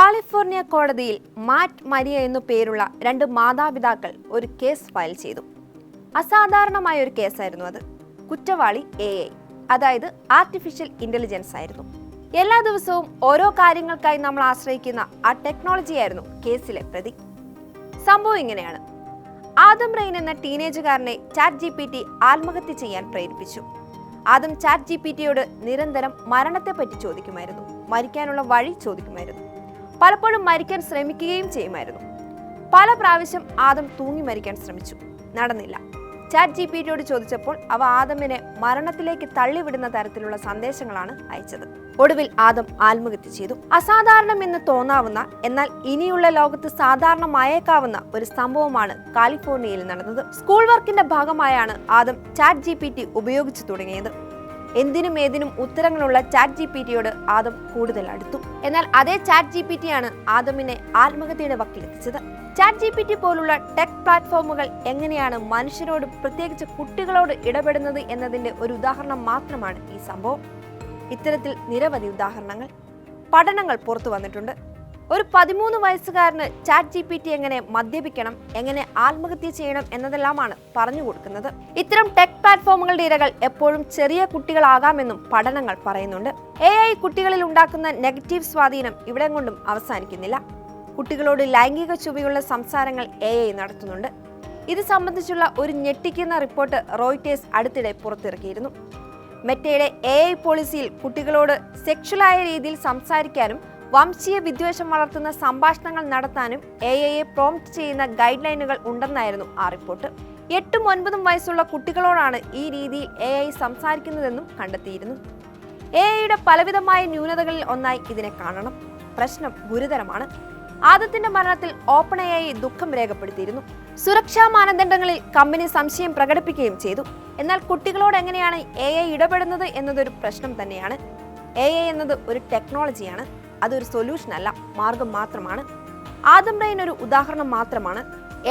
California കോടതിയിൽ മാറ്റ് Maria എന്നു പേരുള്ള രണ്ട് മാതാപിതാക്കൾ ഒരു കേസ് ഫയൽ ചെയ്തു. അസാധാരണമായ ഒരു കേസായിരുന്നു അത്. കുറ്റവാളി എ ഐ അതായത് ആർട്ടിഫിഷ്യൽ ഇന്റലിജൻസ് ആയിരുന്നു. എല്ലാ ദിവസവും ഓരോ കാര്യങ്ങൾക്കായി നമ്മൾ ആശ്രയിക്കുന്ന ആ ടെക്നോളജിയായിരുന്നു കേസിലെ പ്രതി. സംഭവം ഇങ്ങനെയാണ്. ആദം റെയിൻ എന്ന ടീനേജുകാരനെ ചാറ്റ് ജി പി ടി ആത്മഹത്യ ചെയ്യാൻ പ്രേരിപ്പിച്ചു. ആദം ചാറ്റ് ജി പി ടിയോട് നിരന്തരം മരണത്തെപ്പറ്റി ചോദിക്കുമായിരുന്നു. മരിക്കാനുള്ള വഴി ചോദിക്കുമായിരുന്നു. പലപ്പോഴും മരിക്കാൻ ശ്രമിക്കുകയും ചെയ്യുമായിരുന്നു. പല പ്രാവശ്യം ആദം തൂങ്ങി മരിക്കാൻ ശ്രമിച്ചു. നടന്നില്ല. ചാറ്റ് ജി പി ടിയോട് ചോദിച്ചപ്പോൾ അവ ആദമിനെ മരണത്തിലേക്ക് തള്ളിവിടുന്ന തരത്തിലുള്ള സന്ദേശങ്ങളാണ് അയച്ചത്. ഒടുവിൽ ആദം ആത്മഹത്യ ചെയ്തു. അസാധാരണം എന്ന് തോന്നാവുന്ന എന്നാൽ ഇനിയുള്ള ലോകത്ത് സാധാരണമായേക്കാവുന്ന ഒരു സംഭവമാണ് കാലിഫോർണിയയിൽ നടന്നത്. സ്കൂൾ വർക്കിന്റെ ഭാഗമായാണ് ആദം ചാറ്റ് ജി ഉപയോഗിച്ചു തുടങ്ങിയത്. എന്തിനും ഏതിനും ഉത്തരങ്ങളുള്ള ചാറ്റ് ജി പി ടിയോട് ആദം കൂടുതൽ അടുത്തു. എന്നാൽ അതേ ചാറ്റ് ജി പി ടി ആണ് ആദമിനെ ആത്മഹത്യയുടെ വക്കിലെത്തിച്ചത്. ചാറ്റ് ജി പി ടി പോലുള്ള ടെക് പ്ലാറ്റ്ഫോമുകൾ എങ്ങനെയാണ് മനുഷ്യരോട് പ്രത്യേകിച്ച് കുട്ടികളോട് ഇടപെടുന്നത് എന്നതിന്റെ ഒരു ഉദാഹരണം മാത്രമാണ് ഈ സംഭവം. ഇത്തരത്തിൽ നിരവധി ഉദാഹരണങ്ങൾ പഠനങ്ങൾ പുറത്തു വന്നിട്ടുണ്ട്. ഒരു പതിമൂന്ന് വയസ്സുകാരന് ചാറ്റ് ജി പി ടി എങ്ങനെ മദ്യപിക്കണം എങ്ങനെ ആത്മഹത്യ ചെയ്യണം എന്നതെല്ലാമാണ് പറഞ്ഞു കൊടുക്കുന്നത്. ഇത്തരം ടെക് പ്ലാറ്റ്ഫോമുകളുടെ ഇരകൾ എപ്പോഴും ചെറിയ കുട്ടികളാകാമെന്നും പഠനങ്ങൾ പറയുന്നുണ്ട്. എ ഐ കുട്ടികളിൽ ഉണ്ടാക്കുന്ന നെഗറ്റീവ് സ്വാധീനം ഇവിടെ കൊണ്ടും അവസാനിക്കുന്നില്ല. കുട്ടികളോട് ലൈംഗിക ചുവയുള്ള സംസാരങ്ങൾ എ ഐ നടത്തുന്നുണ്ട്. ഇത് സംബന്ധിച്ചുള്ള ഒരു ഞെട്ടിക്കുന്ന റിപ്പോർട്ട് റോയിറ്റേഴ്സ് അടുത്തിടെ പുറത്തിറക്കിയിരുന്നു. മെറ്റയുടെ എ ഐ പോളിസിയിൽ കുട്ടികളോട് സെക്ഷലായ രീതിയിൽ സംസാരിക്കാനും വംശീയ വിദ്വേഷം വളർത്തുന്ന സംഭാഷണങ്ങൾ നടത്താനും എ ഐയെ പ്രോംപ്റ്റ് ചെയ്യുന്ന ഗൈഡ് ലൈനുകൾ ഉണ്ടെന്നായിരുന്നു ആ റിപ്പോർട്ട് എട്ടും ഒൻപതും വയസ്സുള്ള കുട്ടികളോടാണ് ഈ രീതിയിൽ എ ഐ സംസാരിക്കുന്നതെന്നും കണ്ടെത്തിയിരുന്നു. എ ഐയുടെ പലവിധമായ ന്യൂനതകളിൽ ഒന്നായി ഇതിനെ കാണണം. പ്രശ്നം ഗുരുതരമാണ്. ആദത്തിന്റെ മരണത്തിൽ ഓപ്പൺ എ ഐ ദുഃഖം രേഖപ്പെടുത്തിയിരുന്നു. സുരക്ഷാ മാനദണ്ഡങ്ങളിൽ കമ്പനി സംശയം പ്രകടിപ്പിക്കുകയും ചെയ്തു. എന്നാൽ കുട്ടികളോട് എങ്ങനെയാണ് എ ഐ ഇടപെടുന്നത് എന്നതൊരു പ്രശ്നം തന്നെയാണ്. എ ഐ എന്നത് ഒരു ടെക്നോളജിയാണ് അതൊരു സൊല്യൂഷൻ അല്ല മാർഗം മാത്രമാണ്. ആദം റൈൻ ഒരു ഉദാഹരണം മാത്രമാണ്.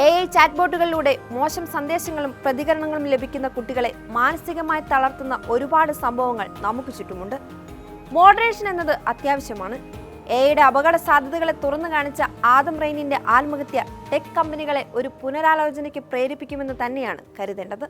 എ ഐ ചാറ്റ്ബോട്ടുകളിലൂടെ മോശം സന്ദേശങ്ങളും പ്രതികരണങ്ങളും ലഭിക്കുന്ന കുട്ടികളെ മാനസികമായി തളർത്തുന്ന ഒരുപാട് സംഭവങ്ങൾ നമുക്ക് ചുറ്റുമുണ്ട്. മോഡറേഷൻ എന്നത് അത്യാവശ്യമാണ്. എയുടെ അപകട സാധ്യതകളെ തുറന്നു കാണിച്ച ആദം റെയിനിന്റെ ആത്മഹത്യ ടെക് കമ്പനികളെ ഒരു പുനരാലോചനയ്ക്ക് പ്രേരിപ്പിക്കുമെന്ന് തന്നെയാണ് കരുതേണ്ടത്.